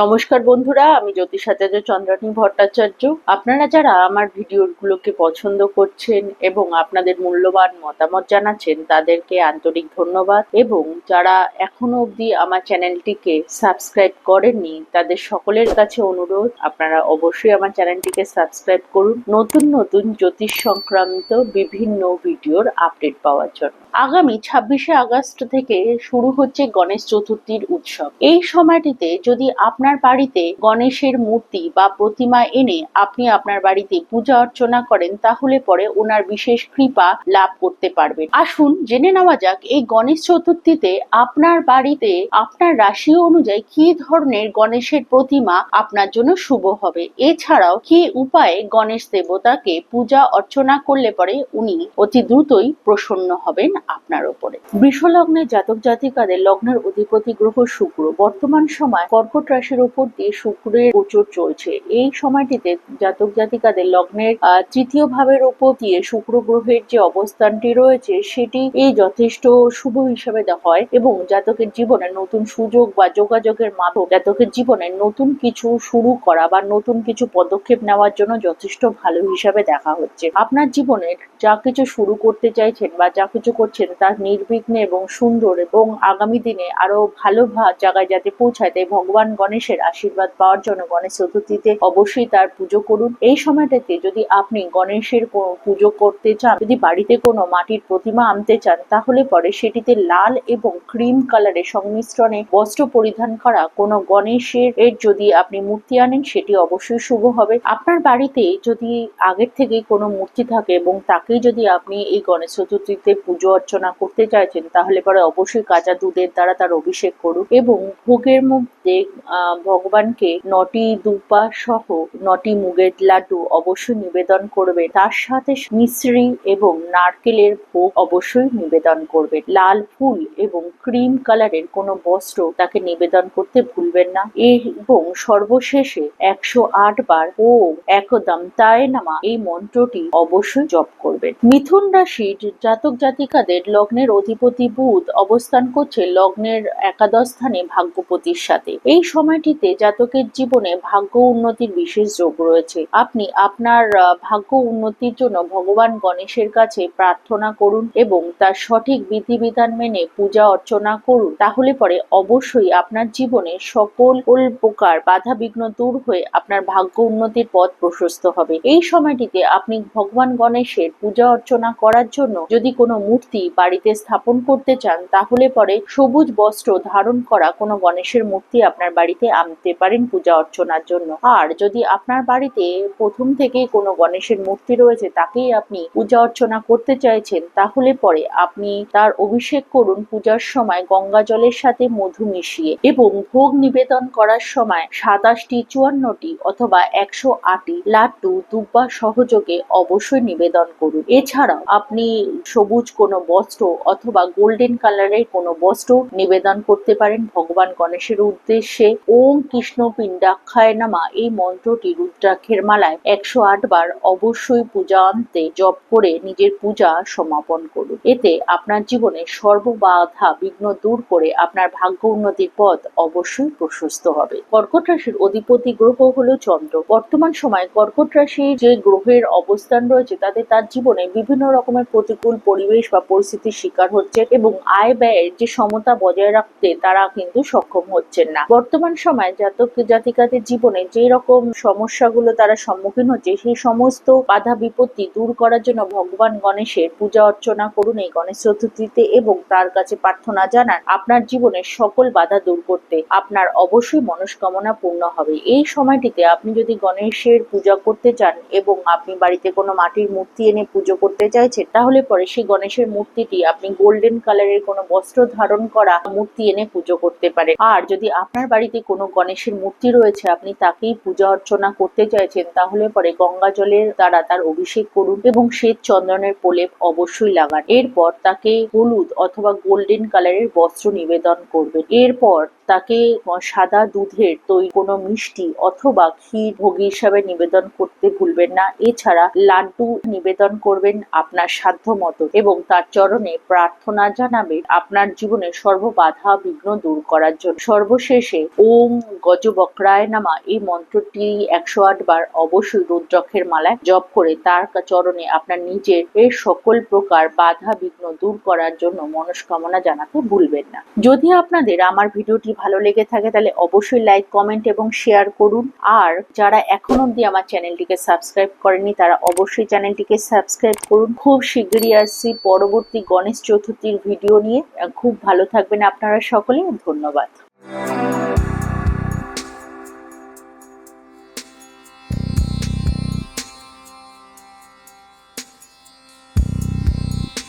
নমস্কার বন্ধুরা, আমি জ্যোতিষাচার্য চন্দ্রানী ভট্টাচার্য। আপনারা যারা আমার ভিডিওগুলোকে পছন্দ করছেন এবং আপনাদের মূল্যবান মতামত জানাচ্ছেন, তাদেরকে আন্তরিক ধন্যবাদ। এবং যারা এখনও অবধি আমার চ্যানেলটিকে সাবস্ক্রাইব করেননি, তাদের সকলের কাছে অনুরোধ, আপনারা অবশ্যই আমার চ্যানেলটিকে সাবস্ক্রাইব করুন। নতুন নতুন জ্যোতিষ সংক্রান্ত বিভিন্ন ভিডিওর আপডেট পাওয়ার জন্য। আগামী ছাব্বিশে আগস্ট থেকে শুরু হচ্ছে গণেশ চতুর্থীর উৎসব। এই সময়টিতে যদি আপনার বাড়িতে গণেশের মূর্তি বা প্রতিমা এনে আপনি আপনার বাড়িতে পূজা অর্চনা করেন, তাহলে পরে ওনার বিশেষ কৃপা লাভ করতে পারবেন। আসুন, জেনে নেওয়া যাক, এই গণেশ চতুর্থীতে আপনার বাড়িতে আপনার রাশি অনুযায়ী কি ধরনের গণেশের প্রতিমা আপনার জন্য শুভ হবে? এছাড়াও, কি উপায়ে গণেশ দেবতাকে পূজা অর্চনা করলে পরে উনি অতি দ্রুতই প্রসন্ন হবেন আপনার ওপরে? বৃষলগ্নের জাতক জাতিকাদের লগ্নের অধিপতি গ্রহ শুক্র। বর্তমান সময় কর্কট রাশির উপর দিয়ে শুক্রের গোচর চলছে। এই সময়টিতে জাতক জাতিকাদের লগ্নের তৃতীয় ভাবের উপর দিয়ে শুক্র গ্রহের যে অবস্থানটি রয়েছে, সেটি এই যথেষ্ট শুভ হিসাবে হয় এবং জাতকের জীবনে নতুন সুযোগ বা যোগাযোগের মাধ্যম জাতকের জীবনে নতুন কিছু শুরু করা বা নতুন কিছু পদক্ষেপ নেওয়ার জন্য যথেষ্ট ভালো হিসাবে দেখা হচ্ছে। আপনার জীবনের যা কিছু শুরু করতে চাইছেন বা যা কিছু করছেন তা নির্বিঘ্নে এবং সুন্দর এবং আগামী দিনে আরও ভালো জায়গায় যাতে পৌঁছায় তাই ভগবান গণেশের আশীর্বাদ পাওয়ার জন্য গণেশ চতুর্থীতে অবশ্যই তার পুজো করুন। এই সময়টাতে যদি আপনি গণেশের পুজো করতে চান, যদি বাড়িতে কোনো মাটির প্রতিমা আনতে চান, তাহলে পরে সেটিতে লাল এবং ক্রিম কালারের সংমিশ্রণে বস্ত্র পরিধান করা কোনো গণেশের এর যদি আপনি মূর্তি আনেন, সেটি অবশ্যই শুভ হবে। আপনার বাড়িতে যদি আগের থেকেই কোনো মূর্তি থাকে এবং তাকেই যদি আপনি এই গণেশ চতুর্থীতে পুজো অর্চনা করতে চাইছেন, তাহলে পরে অবশ্যই কাঁচা দুধের দ্বারা তার অভিষেক করুন এবং ভোগের মধ্যে ভগবানকে নটি দুপা সহ নটি মুগের লাড্ডু অবশ্যই নিবেদন করবে। তার সাথে মিশ্রি এবং নারকেলের ভোগ অবশ্যই নিবেদন করবে। লাল ফুল এবং ক্রিম কালারের কোনো বস্ত্র তাকে নিবেদন করতে ভুলবেন না। এবং সর্বশেষে একশো আট বার ও একদম তায় নামা এই মন্ত্রটি অবশ্যই জপ করবেন মিথুন রাশির জাতক জাতিকাদের লগ্নের অধিপতি বুধ অবস্থান করছে লগ্নের একাদশ স্থানে ভাগ্যপতির সাথে। এই সময়টিতে জাতকের জীবনে ভাগ্য উন্নতির বিশেষ যোগ রয়েছে। আপনি আপনার ভাগ্য উন্নতির জন্য ভগবান গণেশের কাছে প্রার্থনা করুন এবং তার সঠিক বিধিবিধান মেনে পূজা অর্চনা করুন, তাহলে পরে অবশ্যই আপনার জীবনে সকল প্রকার বাধা বিঘ্ন দূর হয়ে আপনার ভাগ্য উন্নতির পথ প্রশস্ত হবে। এই সময়টিতে আপনি ভগবান গণেশের পূজা অর্চনা করার জন্য যদি কোনো মূর্তি বাড়িতে স্থাপন করতে চান, তাহলে পরে সবুজ বস্ত্র ধারণ করা কোনো গণেশের মূর্তি আপনার বাড়িতে আনতে পারেন পূজা অর্চনার জন্য। আর যদি আপনার বাড়িতে প্রথম থেকেই কোনো গণেশের মূর্তি রয়েছে, তাকেই আপনি পূজা অর্চনা করতে চাইছেন, তাহলে পরে আপনি তার অভিষেক করুন পূজার সময় গঙ্গা জলের সাথে মধু মিশিয়ে এবং ভোগ নিবেদন করার সময় সাতাশটি, চুয়ান্নটি অথবা একশো আটটি লাড্ডু, দুব্বা সহযোগে অবশ্যই নিবেদন করুন। এছাড়াও আপনি সবুজ কোনো বস্ত্র অথবা গোল্ডেন কালারের কোনো বস্ত্র নিবেদন করতে পারেন ভগবান গণেশের উদ্দেশ্যে ওম কৃষ্ণ পিণ্ডাক্ষায় নামা এই মন্ত্রটি রুদ্রাক্ষের মালায় একশো আট বার অবশ্যই পূজা অন্তে জপ করে নিজের পূজা সমাপন করুন। এতে আপনার জীবনে সর্ববাধা বিঘ্ন দূর করে আপনার ভাগ্য উন্নতির পথ অবশ্যই প্রশস্ত হবে। কর্কট রাশির অধিপতি গ্রহ হলো চন্দ্র। বর্তমান সময় কর্কট রাশির যে গ্রহের অবস্থান রয়েছে, তাতে তার জীবনে বিভিন্ন রকমের প্রতিকূল পরিবেশ বা পরিস্থিতির শিকার হচ্ছে এবং আয় ব্যয়ের যে সমতা বজায় রাখতে তারা কিন্তু সক্ষম হচ্ছেন না। বর্তমান সময় জাতক জাতিকাদের জীবনে যে রকম সমস্যাগুলো তারা সম্মুখীন হচ্ছে, সেই সমস্ত বাধা বিপত্তি দূর করার জন্য ভগবান গণেশের পূজা অর্চনা করুন এই গণেশ চতুর্থীতে এবং তার কাছে প্রার্থনা জানান আপনার জীবনের সকল বাধা দূর করতে। আপনার অবশ্যই মনস্কামনা পূর্ণ হবে। এই সময়টিতে আপনি যদি গণেশের পূজা করতে চান এবং আপনি বাড়িতে কোনো মাটির মূর্তি এনে পুজো করতে চাইছেন, তাহলে পরে সেই গণেশের মূর্তিটি আপনি গোল্ডেন কালারের কোনো বস্ত্র ধারণ করা মূর্তি এনে পুজো করতে পারেন। আর যদি আপনার বাড়িতে কোনো গণেশের মূর্তি রয়েছে, আপনি তাকেই পূজা অর্চনা করতে চাইছেন, তাহলে পরে গঙ্গা জলের দ্বারা তার অভিষেক করুন এবং শ্বেত চন্দনের প্রলেপ অবশ্যই লাগান। এরপর তাকে হলুদ অথবা গোল্ডেন কালারের বস্ত্র নিবেদন করবেন। এরপর তাকে সাদা দুধের তৈরি কোনো মিষ্টি অথবা ক্ষীর ভোগী হিসাবে নিবেদন করতে ভুলবেন না। এছাড়া লাড্ডু নিবেদন করবেন আপনার সাধ্য মতো এবং তার চরণে প্রার্থনা জানাবেন আপনার জীবনে সর্ববাধা বিঘ্ন দূর করার জন্য। সর্বশেষে, ওম গজবক্রায় নামা এই মন্ত্রটি একশো আট বার অবশ্যই রুদ্রক্ষের মালায় জপ করে তার চরণে আপনার নিজের এর সকল প্রকার বাধা বিঘ্ন দূর করার জন্য মনস্কামনা জানাতে ভুলবেন না। যদি আপনাদের আমার ভিডিওটি ভালো লেগে থাকে, তাহলে অবশ্যই লাইক কমেন্ট এবং শেয়ার করুন। আর যারা এখন অব্দি আমার চ্যানেলটিকে সাবস্ক্রাইব করেনি, তারা অবশ্যই চ্যানেলটিকে সাবস্ক্রাইব করুন। খুব শীঘ্রই আসছি পরবর্তী গণেশ চতুর্থীর ভিডিও নিয়ে। খুব ভালো থাকবেন আপনারা সকলে, ধন্যবাদ।